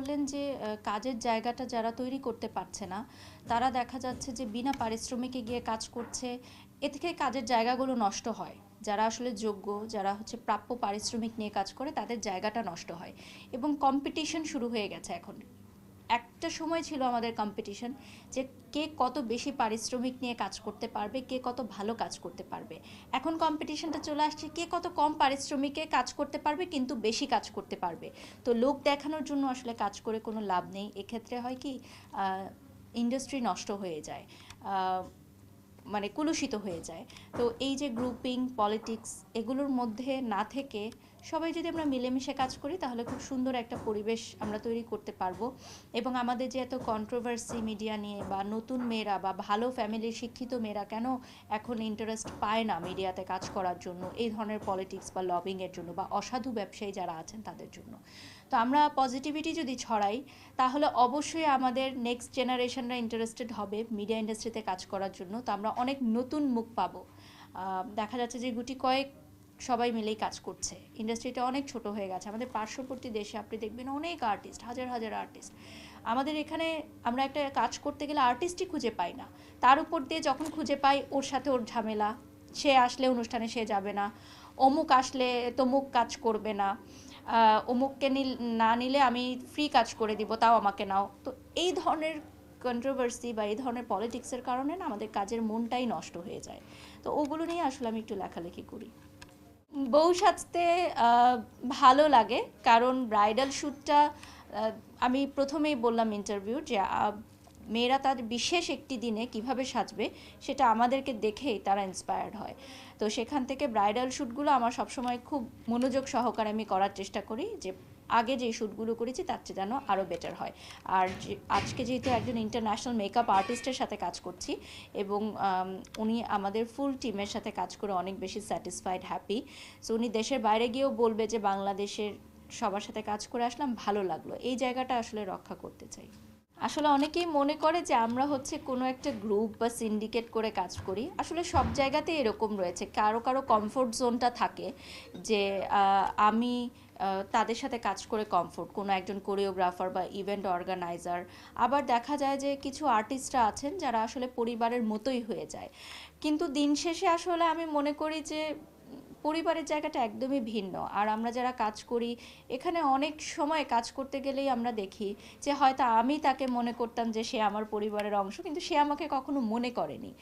বললেন যে কাজের জায়গাটা যারা তৈরি করতে পারছে না, তারা দেখা যাচ্ছে যে বিনা পারিশ্রমিকে গিয়ে কাজ করছে, এ থেকে কাজের জায়গাগুলো নষ্ট হয়। যারা আসলে যোগ্য, যারা হচ্ছে প্রাপ্য পারিশ্রমিক নিয়ে কাজ করে, তাদের জায়গাটা নষ্ট হয়। এবং কম্পিটিশন শুরু হয়ে গেছে এখন। একটা সময় ছিল আমাদের কম্পিটিশন যে কে কত বেশি পারিশ্রমিক নিয়ে কাজ করতে পারবে, কে কত ভালো কাজ করতে পারবে। এখন কম্পিটিশনটা চলে আসছে, কে কত কম পারিশ্রমিকে কাজ করতে পারবে, কিন্তু বেশি কাজ করতে পারবে। তো লোক দেখানোর জন্য আসলে কাজ করে কোনো লাভ নেই। এক্ষেত্রে হয় কি ইন্ডাস্ট্রি নষ্ট হয়ে যায় মানে কুলুষিত হয়ে যায়। তো এই যে গ্রুপিং পলিটিক্স এগুলোর মধ্যে না থেকে সবাই যদি আমরা মিলেমিশে কাজ করি, তাহলে খুব সুন্দর একটা পরিবেশ আমরা তৈরি করতে পারব। এবং আমাদের যে এত কন্ট্রোভার্সি মিডিয়া নিয়ে বা নতুন মেয়েরা বা ভালো ফ্যামিলির শিক্ষিত মেয়েরা কেন এখন ইন্টারেস্ট পায় না মিডিয়াতে কাজ করার জন্য, এই ধরনের পলিটিক্স বা লবিংয়ের জন্য বা অসাধু ব্যবসায়ী যারা আছেন তাদের জন্য। তো আমরা পজিটিভিটি যদি ছড়াই, তাহলে অবশ্যই আমাদের নেক্সট জেনারেশনরা ইন্টারেস্টেড হবে মিডিয়া ইন্ডাস্ট্রিতে কাজ করার জন্য। তো আমরা অনেক নতুন মুখ পাবো। দেখা যাচ্ছে যে গুটি কয়েক সবাই মিলেই কাজ করছে। ইন্ডাস্ট্রিটা অনেক ছোট হয়ে গেছে। আমাদের পার্শ্ববর্তী দেশে আপনি দেখবেন অনেক আর্টিস্ট হাজার হাজার আর্টিস্ট আমাদের এখানে আমরা একটা কাজ করতে গেলে আর্টিস্টই খুঁজে পাই না। তার উপর দিয়ে যখন খুঁজে পাই, ওর সাথে ওর ঝামেলা। সে আসলে অনুষ্ঠানে সে যাবে না। অমুক আসলে তমুক কাজ করবে না। অমুককে নিল, না নিলে আমি ফ্রি কাজ করে দিব, তাও আমাকে নাও। তো এই ধরনের কন্ট্রোভার্সি বা এই ধরনের পলিটিক্সের কারণে না আমাদের কাজের মনটাই নষ্ট হয়ে যায়। তো ওগুলো নিয়ে আসলে আমি একটু লেখালেখি করি। বউ সাজতে ভালো লাগে। কারণ ব্রাইডাল শ্যুটটা আমি প্রথমেই বললাম ইন্টারভিউ যে মেয়েরা তার বিশেষ একটি দিনে কীভাবে সাজবে, সেটা আমাদেরকে দেখেই তারা ইন্সপায়ার্ড হয়। তো সেখান থেকে ব্রাইডাল শ্যুটগুলো আমার সবসময় খুব মনোযোগ সহকারে আমি করার চেষ্টা করি যে আগে যে শ্যুটগুলো করেছি, তার চেয়ে যেন আরও বেটার হয়। আর আজকে যেহেতু একজন ইন্টারন্যাশনাল মেকআপ আর্টিস্টের সাথে কাজ করছি এবং উনি আমাদের ফুল টিমের সাথে কাজ করে অনেক বেশি স্যাটিসফাইড হ্যাপি সো উনি দেশের বাইরে গিয়েও বলবে যে, বাংলাদেশের সবার সাথে কাজ করে আসলাম, ভালো লাগল। এই জায়গাটা আসলে রক্ষা করতে চাই। আসলে অনেকেই মনে করে যে আমরা হচ্ছে কোনো একটা গ্রুপ বা সিন্ডিকেট করে কাজ করি। আসলে সব জায়গাতে এরকম রয়েছে। কারও কারও কমফোর্ট জোনটা থাকে যে আমি তাদের সাথে কাজ করে কমফোর্ট কোনো একজন কোরিওগ্রাফার বা ইভেন্ট অর্গানাইজার আবার দেখা যায় যে কিছু আর্টিস্টরা আছেন যারা আসলে পরিবারের মতোই হয়ে যায়। কিন্তু দিন শেষে আসলে আমি মনে করি যে পরিবারের জায়গাটা একদমই ভিন্ন। আর আমরা যারা কাজ করি, এখানে অনেক সময় কাজ করতে গেলেই আমরা দেখি যে হয়তো আমি তাকে মনে করতাম যে সে আমার পরিবারের অংশ, কিন্তু সে আমাকে কখনো মনে করেনি।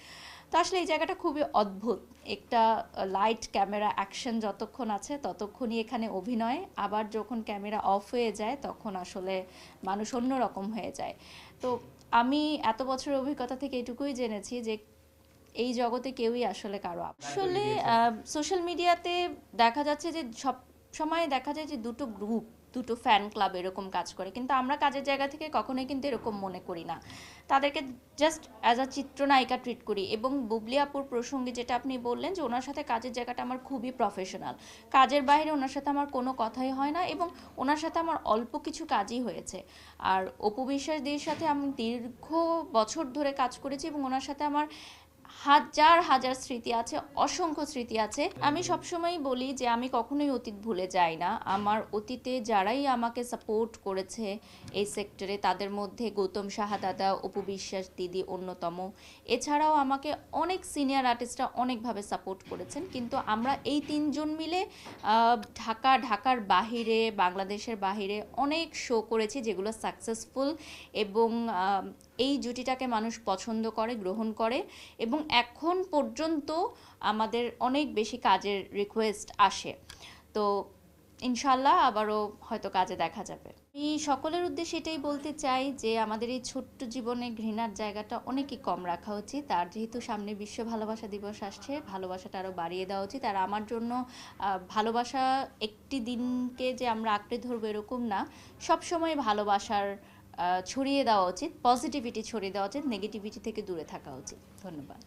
তো আসলে এই জায়গাটা খুবই অদ্ভুত। একটা লাইট ক্যামেরা অ্যাকশন যতক্ষণ আছে, ততক্ষণই এখানে অভিনয়। আবার যখন ক্যামেরা অফ হয়ে যায়, তখন আসলে মানুষ অন্যরকম হয়ে যায়। তো আমি এত বছরের অভিজ্ঞতা থেকে এটুকুই জেনেছি যে এই জগতে কেউই আসলে কারও আসলে সোশ্যাল মিডিয়াতে দেখা যাচ্ছে যে সব সময় দেখা যায় যে দুটো গ্রুপ দুটো ফ্যান ক্লাব এরকম কাজ করে। কিন্তু আমরা কাজের জায়গা থেকে কখনোই কিন্তু এরকম মনে করি না। তাদেরকে জাস্ট অ্যাজ আ চিত্রনায়িকা ট্রিট করি। এবং বুবলি আপুর প্রসঙ্গে যেটা আপনি বললেন যে ওনার সাথে কাজের জায়গাটা আমার খুবই প্রফেশনাল কাজের বাইরে ওনার সাথে আমার কোনো কথাই হয় না এবং ওনার সাথে আমার অল্প কিছু কাজই হয়েছে। আর অপু বিশ্বাস সাথে আমি দীর্ঘ বছর ধরে কাজ করেছি এবং ওনার সাথে আমার হাজার হাজার স্মৃতি আছে, অসংখ্য স্মৃতি আছে। আমি সবসময়ই বলি যে আমি কখনোই অতীত ভুলে যাই না। আমার অতীতে যারাই আমাকে সাপোর্ট করেছে এই সেক্টরে তাদের মধ্যে গৌতম সাহা দাদা, অপু বিশ্বাস দিদি অন্যতম। এছাড়াও আমাকে অনেক সিনিয়র আর্টিস্টরা অনেকভাবে সাপোর্ট করেছেন। কিন্তু আমরা এই তিনজন মিলে ঢাকা, ঢাকার বাহিরে, বাংলাদেশের বাহিরে অনেক শো করেছি যেগুলো সাকসেসফুল এবং এই জুটিটাকে মানুষ পছন্দ করে, গ্রহণ করে এবং এখন পর্যন্ত আমাদের অনেক বেশি কাজের রিকোয়েস্ট আসে। তো ইনশাল্লাহ আবারও হয়তো কাজে দেখা যাবে। আমি সকলের উদ্দেশ্যে এটাই বলতে চাই যে আমাদের এই ছোট্ট জীবনে ঘৃণার জায়গাটা অনেকই কম রাখা উচিত। আর যেহেতু সামনে বিশ্ব ভালোবাসা দিবস আসছে, ভালোবাসাটা আরও বাড়িয়ে দেওয়া উচিত। আর আমার জন্য ভালোবাসা একটি দিনকে যে আমরা আঁকড়ে ধরবো এরকম না, সবসময় ভালোবাসার ছড়িয়ে দেওয়া উচিত পজিটিভিটি ছড়িয়ে দেওয়া উচিত নেগেটিভিটি থেকে দূরে থাকা উচিত। ধন্যবাদ।